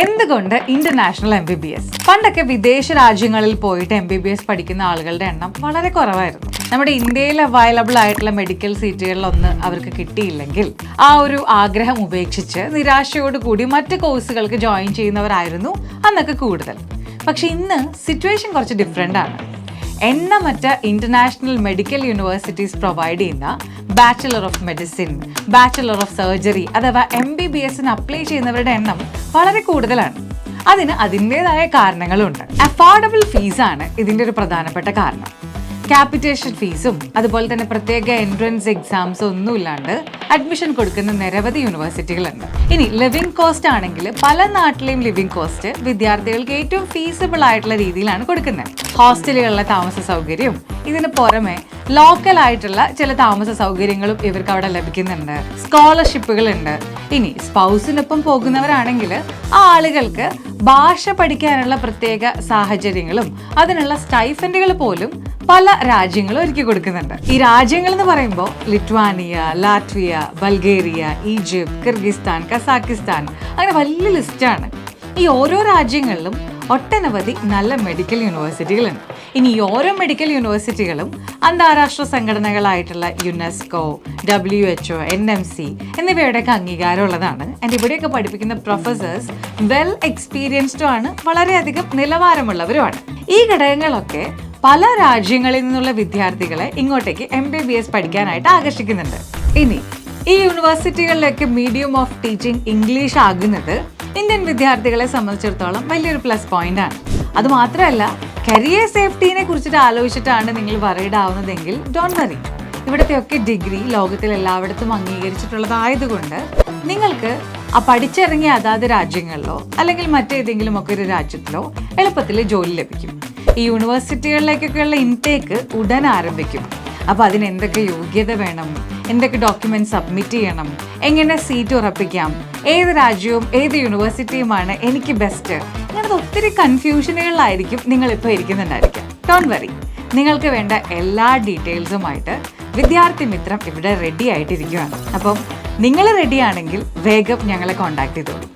എന്തുകൊണ്ട് international M B B S പണ്ടൊക്കെ വിദേശ രാജ്യങ്ങളിൽ പോയിട്ട് എം ബി ബി എസ് പഠിക്കുന്ന ആളുകളുടെ എണ്ണം വളരെ കുറവായിരുന്നു. നമ്മുടെ ഇന്ത്യയിൽ അവൈലബിൾ ആയിട്ടുള്ള മെഡിക്കൽ സീറ്റുകളിലൊന്ന് അവർക്ക് കിട്ടിയില്ലെങ്കിൽ ആ ഒരു ആഗ്രഹം ഉപേക്ഷിച്ച് നിരാശയോടുകൂടി മറ്റ് കോഴ്സുകൾക്ക് ജോയിൻ ചെയ്യുന്നവരായിരുന്നു അന്നൊക്കെ കൂടുതൽ. പക്ഷെ ഇന്ന് സിറ്റുവേഷൻ കുറച്ച് ഡിഫറെന്റ് ആണ്. എണ്ണമറ്റ ഇന്റർനാഷണൽ മെഡിക്കൽ യൂണിവേഴ്സിറ്റീസ് പ്രൊവൈഡ് ചെയ്യുന്ന bachelor of medicine bachelor of surgery അഥവാ എം ബി ബി എസിന് അപ്ലൈ ചെയ്യുന്നവരുടെ എണ്ണം വളരെ കൂടുതലാണ്. അതിന് അതിന്റെതായ കാരണങ്ങളുണ്ട്. അഫോർഡബിൾ ഫീസാണ് ഇതിന്റെ ഒരു പ്രധാനപ്പെട്ട കാരണം. ക്യാപിറ്റേഷൻ ഫീസും അതുപോലെ തന്നെ പ്രത്യേക എൻട്രൻസ് എക്സാംസും ഒന്നും ഇല്ലാണ്ട് അഡ്മിഷൻ കൊടുക്കുന്ന നിരവധി യൂണിവേഴ്സിറ്റികളുണ്ട് ഇനി ലിവിംഗ് കോസ്റ്റ് ആണെങ്കിൽ പല നാട്ടിലെയും ലിവിംഗ് കോസ്റ്റ് വിദ്യാർത്ഥികൾക്ക് ഏറ്റവും ഫീസിബിൾ ആയിട്ടുള്ള രീതിയിലാണ് കൊടുക്കുന്നത്. ഹോസ്റ്റലുകളിലെ താമസ സൗകര്യവും ഇതിന് പുറമെ ലോക്കൽ ആയിട്ടുള്ള ചില താമസ സൗകര്യങ്ങളും ഇവർക്ക് അവിടെ ലഭിക്കുന്നുണ്ട്. സ്കോളർഷിപ്പുകൾ ഉണ്ട് ഇനി സ്പൗസിനൊപ്പം പോകുന്നവരാണെങ്കിൽ ആ ആളുകൾക്ക് ഭാഷ പഠിക്കാനുള്ള പ്രത്യേക സാഹചര്യങ്ങളും അതിനുള്ള സ്റ്റൈഫൻഡുകൾ പോലും പല രാജ്യങ്ങളും ഒരുക്കി കൊടുക്കുന്നുണ്ട്. ഈ രാജ്യങ്ങൾ എന്ന് പറയുമ്പോൾ Lithuania Latvia Bulgaria Egypt Kyrgyzstan Kazakhstan അങ്ങനെ വലിയ ലിസ്റ്റാണ് ഈ ഓരോ രാജ്യങ്ങളിലും ഒട്ടനവധി നല്ല മെഡിക്കൽ യൂണിവേഴ്സിറ്റികളുണ്ട് ഇനി ഈ ഓരോ മെഡിക്കൽ യൂണിവേഴ്സിറ്റികളും അന്താരാഷ്ട്ര സംഘടനകളായിട്ടുള്ള UNESCO W H O N M C എന്നിവയുടെയൊക്കെ അംഗീകാരമുള്ളതാണ്. ആൻഡ് ഇവിടെയൊക്കെ പഠിപ്പിക്കുന്ന പ്രൊഫസേഴ്സ് വെൽ എക്സ്പീരിയൻസ്ഡും ആണ് വളരെയധികം നിലവാരമുള്ളവരുമാണ്. ഈ ഘടകങ്ങളൊക്കെ പല രാജ്യങ്ങളിൽ നിന്നുള്ള വിദ്യാർത്ഥികളെ ഇങ്ങോട്ടേക്ക് എം ബി ബി എസ് പഠിക്കാനായിട്ട് ആകർഷിക്കുന്നുണ്ട്. ഇനി ഈ യൂണിവേഴ്സിറ്റികളിലൊക്കെ മീഡിയം ഓഫ് ടീച്ചിങ് ഇംഗ്ലീഷ് ആകുന്നത് ഇന്ത്യൻ വിദ്യാർത്ഥികളെ സംബന്ധിച്ചിടത്തോളം വലിയൊരു പ്ലസ് പോയിന്റ് ആണ്. അത് മാത്രമല്ല കരിയർ സേഫ്റ്റിനെ കുറിച്ചിട്ട് ആലോചിച്ചിട്ടാണ് നിങ്ങൾ വറീഡ് ആവുന്നതെങ്കിൽ ഡോൺ വറി ഇവിടുത്തെ ഒക്കെ ഡിഗ്രി ലോകത്തിൽ എല്ലായിടത്തും അംഗീകരിച്ചിട്ടുള്ളതായതുകൊണ്ട് നിങ്ങൾക്ക് ആ പഠിച്ചിറങ്ങിയ അതാത് രാജ്യങ്ങളിലോ അല്ലെങ്കിൽ മറ്റേതെങ്കിലും ഒക്കെ ഒരു രാജ്യത്തിലോ എളുപ്പത്തിൽ ജോലി ലഭിക്കും. ഈ യൂണിവേഴ്സിറ്റികളിലേക്കൊക്കെ ഉള്ള ഇൻടേക്ക് ഉടൻ ആരംഭിക്കും. അപ്പോൾ അതിന് എന്തൊക്കെ യോഗ്യത വേണം? എന്തൊക്കെ ഡോക്യുമെന്റ് സബ്മിറ്റ് ചെയ്യണം? എങ്ങനെ സീറ്റ് ഉറപ്പിക്കാം? ഏത് രാജ്യവും ഏത് യൂണിവേഴ്സിറ്റിയുമാണ് എനിക്ക് ബെസ്റ്റ് ഇങ്ങനത്തെ ഒത്തിരി കൺഫ്യൂഷനുകളിലായിരിക്കും നിങ്ങളിപ്പോൾ ഇരിക്കുന്നുണ്ടായിരിക്കാം ഡോൺ വറി നിങ്ങൾക്ക് വേണ്ട എല്ലാ ഡീറ്റെയിൽസുമായിട്ട് വിദ്യാർത്ഥി മിത്രം ഇവിടെ റെഡി ആയിട്ടിരിക്കുകയാണ് അപ്പം നിങ്ങൾ റെഡിയാണെങ്കിൽ വേഗം ഞങ്ങളെ കോൺടാക്ട് ചെയ്തോളൂ.